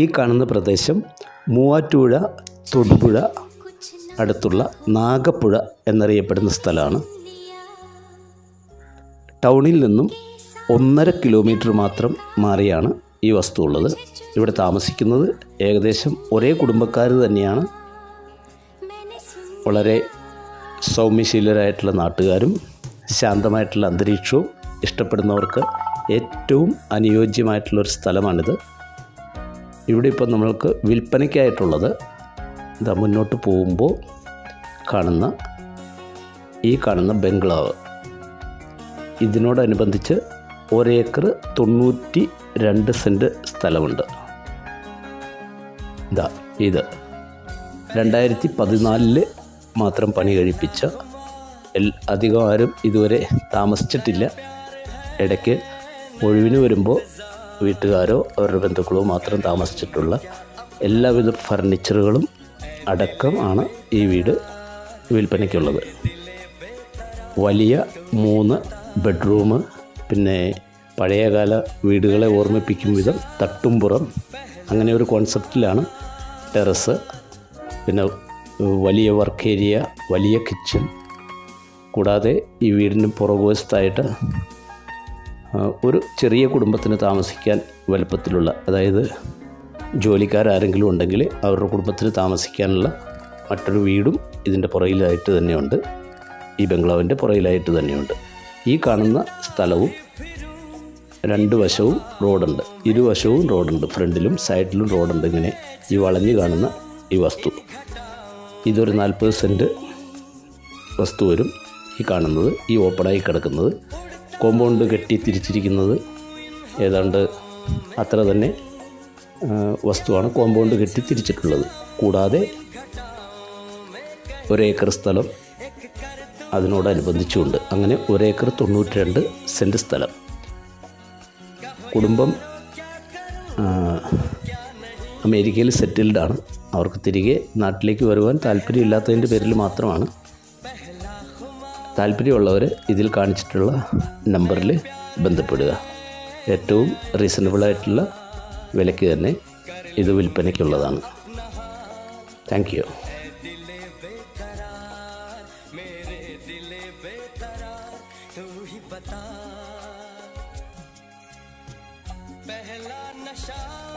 ഈ കാണുന്ന പ്രദേശം മൂവാറ്റുപുഴ തൊടുപുഴ അടുത്തുള്ള നാഗപ്പുഴ എന്നറിയപ്പെടുന്ന സ്ഥലമാണ്. ടൗണിൽ നിന്നും ഒന്നര കിലോമീറ്റർ മാത്രം മാറിയാണ് ഈ വസ്തു ഉള്ളത്. ഇവിടെ താമസിക്കുന്നത് ഏകദേശം ഒരേ കുടുംബക്കാർ തന്നെയാണ്. വളരെ സൗമ്യശീലരായിട്ടുള്ള നാട്ടുകാരും ശാന്തമായിട്ടുള്ള അന്തരീക്ഷവും ഇഷ്ടപ്പെടുന്നവർക്ക് ഏറ്റവും അനുയോജ്യമായിട്ടുള്ളൊരു സ്ഥലമാണിത്. ഇവിടെ ഇപ്പോൾ നമ്മൾക്ക് വിൽപ്പനയ്ക്കായിട്ടുള്ളത് ഇതാ മുന്നോട്ട് പോകുമ്പോൾ കാണുന്ന ഈ കാണുന്ന ബംഗ്ലാവ്. ഇതിനോടനുബന്ധിച്ച് ഒരേക്കർ തൊണ്ണൂറ്റി രണ്ട് സെന്റ് സ്ഥലമുണ്ട്. ഇതാ ഇത്. രണ്ടായിരത്തി പതിനാലിൽ മാത്രം പണി കഴിപ്പിച്ച എൽ അധികം ആരും ഇതുവരെ താമസിച്ചിട്ടില്ല. ഇടയ്ക്ക് ഒഴിവിന് വരുമ്പോൾ വീട്ടുകാരോ അവരുടെ ബന്ധുക്കളോ മാത്രം താമസിച്ചിട്ടുള്ള എല്ലാവിധ ഫർണിച്ചറുകളും അടക്കം ആണ് ഈ വീട് വിൽപ്പനയ്ക്കുള്ളത്. വലിയ മൂന്ന് ബെഡ്റൂം പിന്നെ പഴയകാല വീടുകളെ ഓർമ്മിപ്പിക്കും വിധം തട്ടുംപുറം. അങ്ങനെ ഒരു കോൺസെപ്റ്റിലാണ് ടെറസ്. പിന്നെ വലിയ വർക്ക് ഏരിയ വലിയ കിച്ചൺ. കൂടാതെ ഈ വീടിന് പുറകുവശത്തായിട്ട് ഒരു ചെറിയ കുടുംബത്തിന് താമസിക്കാൻ വലുപ്പത്തിലുള്ള അതായത് ജോലിക്കാരാരെങ്കിലും ഉണ്ടെങ്കിൽ അവരുടെ കുടുംബത്തിന് താമസിക്കാനുള്ള മറ്റൊരു വീടും ഇതിന്റെ പുറയിലായിട്ട് തന്നെയുണ്ട്. ഈ ബംഗ്ലാവിന്റെ പുറയിലായിട്ട് തന്നെയുണ്ട്. ഈ കാണുന്ന സ്ഥലവും രണ്ട് വശവും റോഡുണ്ട്. ഇരുവശവും റോഡുണ്ട്. ഫ്രണ്ടിലും സൈഡിലും റോഡുണ്ട് ഇങ്ങനെ ഈ വളഞ്ഞു കാണുന്ന ഈ വസ്തു. ഇതൊരു നാൽപ്പത് സെന്റ് വസ്തു വരും. ഈ കാണുന്നത് ഈ ഓപ്പണായി കിടക്കുന്നത് കോമ്പൗണ്ട് കെട്ടി തിരിച്ചിരിക്കുന്നത് ഏതാണ്ട് അത്ര തന്നെ വസ്തുവാണ് കോമ്പൗണ്ട് കെട്ടി തിരിച്ചിട്ടുള്ളത്. കൂടാതെ ഒരേക്കർ സ്ഥലം അതിനോടനുബന്ധിച്ചുണ്ട്. അങ്ങനെ ഒരേക്കർ തൊണ്ണൂറ്റി രണ്ട് സെന്റ് സ്ഥലം. കുടുംബം അമേരിക്കയിൽ സെറ്റിൽഡാണ് അവർക്ക് തിരികെ നാട്ടിലേക്ക് വരുവാൻ താല്പര്യമില്ലാത്തതിന്റെ പേരിൽ മാത്രമാണ് താല്പര്യമുള്ളവർ ഇതിൽ കാണിച്ചിട്ടുള്ള നമ്പറിൽ ബന്ധപ്പെടുക. ഏറ്റവും റീസണബിളായിട്ടുള്ള വിലയ്ക്ക് തന്നെ ഇത് വിൽപ്പനയ്ക്കുള്ളതാണ്. താങ്ക് യു पहला नशा